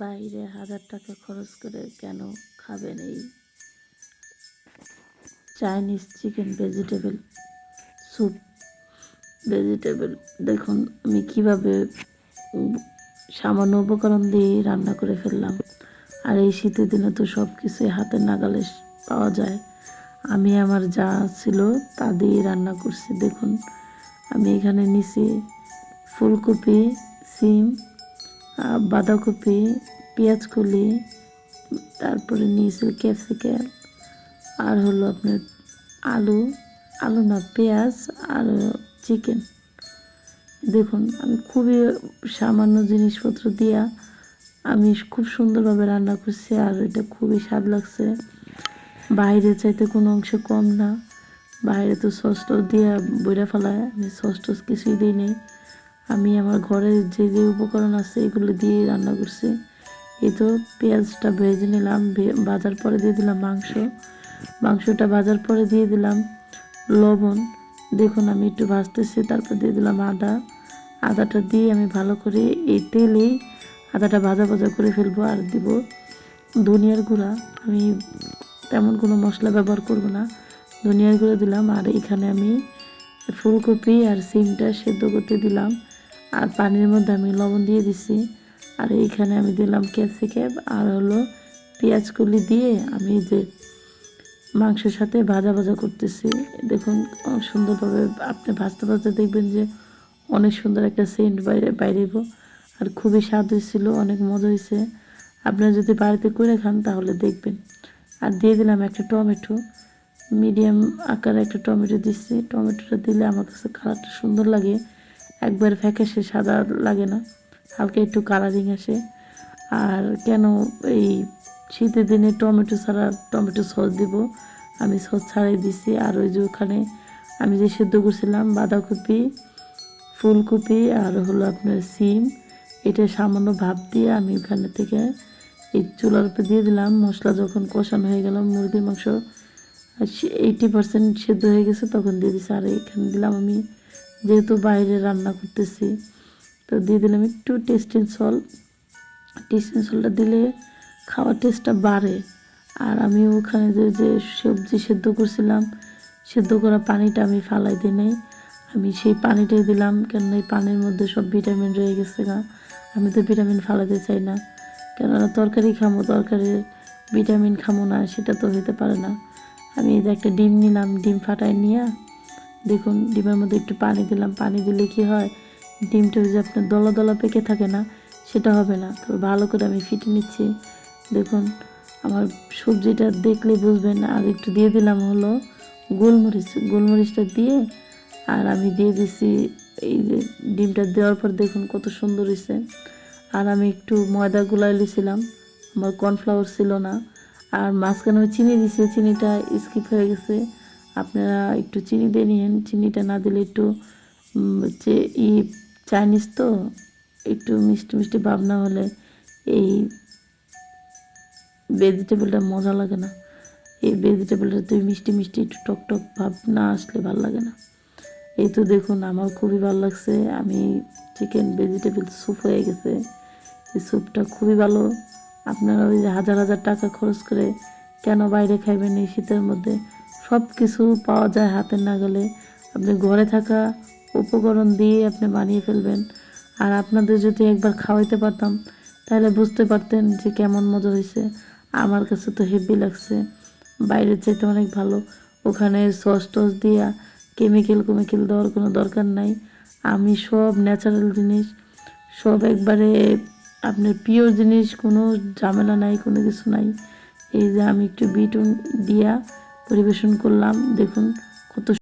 বাইরে হাজার টাকা খরচ করে কেন খাবেন এই Chinese chicken vegetable soup vegetable দেখুন, আমি কীভাবে সামান্য উপকরণ দিয়ে রান্না করে ফেললাম। আর এই শীতের দিনে তো সব কিছুই হাতের নাগালে পাওয়া যায়। আমি আমার যা ছিল তা দিয়ে রান্না করছি। দেখুন, আমি এখানে নিছি ফুলকপি, সিম বাঁধাকপি, পেঁয়াজকলি, তারপরে নিয়েছি ক্যাপসিকাম, আর হলো আপনার আলু আলু না, পেঁয়াজ আর চিকেন। দেখুন, আমি খুবই সামান্য জিনিসপত্র দিয়া আমি খুব সুন্দরভাবে রান্না করছি, আর এটা খুবই স্বাদ লাগছে। বাইরে চাইতে কোনো অংশ কম না। বাইরে তো সস টস দিয়ে বইরা ফেলায়, আমি সস টস কিছুই দিই নেই। আমি আমার ঘরে যে যে উপকরণ আছে এগুলো দিয়ে রান্না করছি। এই তো পেঁয়াজটা ভেজে নিলাম ভাজার পরে দিয়ে দিলাম মাংস। মাংসটা ভাজার পরে দিয়ে দিলাম লবণ। দেখুন আমি একটু ভাজতেছি, তারপর দিয়ে দিলাম আদা। আদাটা দিয়ে আমি ভালো করে এই তেলেই আদাটা ভাজা ভাজা করে ফেলব আর দিব ধনিয়ার গুঁড়া। আমি তেমন কোনো মশলা ব্যবহার করব না। ধনিয়ার গুঁড়া দিলাম আর এখানে আমি ফুলকপি আর সিমটা সেদ্ধ করতে দিলাম। আর পানির মধ্যে আমি লবণ দিয়ে দিছি। আর এইখানে আমি দিলাম ক্যাপসিকাম আর হলো পেঁয়াজ কলি দিয়ে আমি যে মাংসের সাথে ভাজা ভাজা করতেছি। দেখুন সুন্দরভাবে আপনি ভাজতে ভাজতে দেখবেন যে অনেক সুন্দর একটা সেন্ট বাইরে, বাইরেব। আর খুবই স্বাদ হয়েছিল, অনেক মজা হয়েছে। আপনারা যদি বাড়িতে করে খান তাহলে দেখবেন। আর দিয়ে দিলাম একটা টমেটো। মিডিয়াম আকারে একটা টমেটো দিচ্ছি টমেটোটা দিলে আমার কাছে কালারটা সুন্দর লাগে। একবার ফ্যাকাশে সাদা লাগে না। হালকা একটু কালারিং আসে। আর কেন এই শীতের দিনে টমেটো ছাড়া টমেটো সস দিব? আমি সস ছাড়াই দিছি। আর ওই যে ওখানে আমি যে সেদ্ধ করছিলাম বাঁধাকপি, ফুলকপি আর হলো আপনার সিম, এটা সামান্য ভাপ দিয়ে আমি ওখানে থেকে এই চুলার উপরে দিয়ে দিলাম। মশলা যখন কষানো হয়ে গেল, মুরগির মাংস এইটি পার্সেন্ট সেদ্ধ হয়ে গেছে, তখন দিয়ে দিছি। আর এখানে দিলাম আমি যেহেতু বাইরে রান্না করতেছি, তো দিয়ে দিলাম একটু টেস্টিং সল টেস্টিং সলটা দিলে খাওয়ার টেস্টটা বাড়ে। আর আমি ওখানে যে যে সবজি সেদ্ধ করছিলাম, সেদ্ধ করা পানিটা আমি ফালাই দিই নাই। আমি সেই পানিটাই দিলাম কেন এই পানির মধ্যে সব ভিটামিন রয়ে গেছে না আমি তো ভিটামিন ফালাতে চাই না। কেননা তরকারি খামো, তরকারির ভিটামিন খামো না, সেটা তো হতে পারে না। আমি একটা ডিম নিলাম, ডিম ফাটাই নিয়ে দেখুন, ডিমের মধ্যে একটু পানি দিলাম। পানি দিলে কি হয়? ডিমটা যে আপনার দলা দলা পেকে থাকে না, সেটা হবে না। তো ভালো করে আমি ফিটে নিচ্ছি। দেখুন, আমার সবজিটা দেখলে বুঝবেন আর একটু দিয়ে দিলাম হলো গোলমরিচ। গোলমরিচটা দিয়ে আর আমি দিয়ে দিছি এই যে ডিমটা দেওয়ার পর দেখুন কত সুন্দর হয়েছে আর আমি একটু ময়দা গুলাই লিছিলাম। আমার কর্নফ্লাওয়ার ছিল না। আর মাঝখানে চিনি দিছি। চিনিটা স্কিপ হয়ে গেছে। আপনারা একটু চিনি দিয়ে নিন। চিনিটা না দিলে একটু যে ই চাইনিজ তো, একটু মিষ্টি মিষ্টি ভাব না হলে এই ভেজিটেবলটা মজা লাগে না। এই ভেজিটেবলটা তুই মিষ্টি মিষ্টি একটু টক টক ভাব না আসলে ভালো লাগে না। এই তো দেখুন, আমার খুবই ভালো লাগছে। আমি চিকেন ভেজিটেবল স্যুপ হয়ে গেছে। এই স্যুপটা খুবই ভালো। আপনারা ওই হাজার হাজার টাকা খরচ করে কেন বাইরে খাইবেন এই শীতের মধ্যে? সব কিছু পাওয়া যায় হাতের নাগালে। আপনি ঘরে থাকা উপকরণ দিয়ে আপনি বানিয়ে ফেলবেন। আর আপনাদের যদি একবার খাওয়াইতে পারতাম, তাহলে বুঝতে পারতেন যে কেমন মজা হয়েছে আমার কাছে তো হেভি লাগছে। বাইরের চাইতে অনেক ভালো। ওখানে সস টস দিয়া কেমিক্যাল কেমিক্যাল দেওয়ার কোনো দরকার নাই। আমি সব ন্যাচারাল জিনিস, সব একবারে আপনার পিওর জিনিস, কোনো ঝামেলা নাই, কোনো কিছু নাই। এই যে আমি একটু বিটুন দিয়া পরিবেশন করলাম। দেখুন কত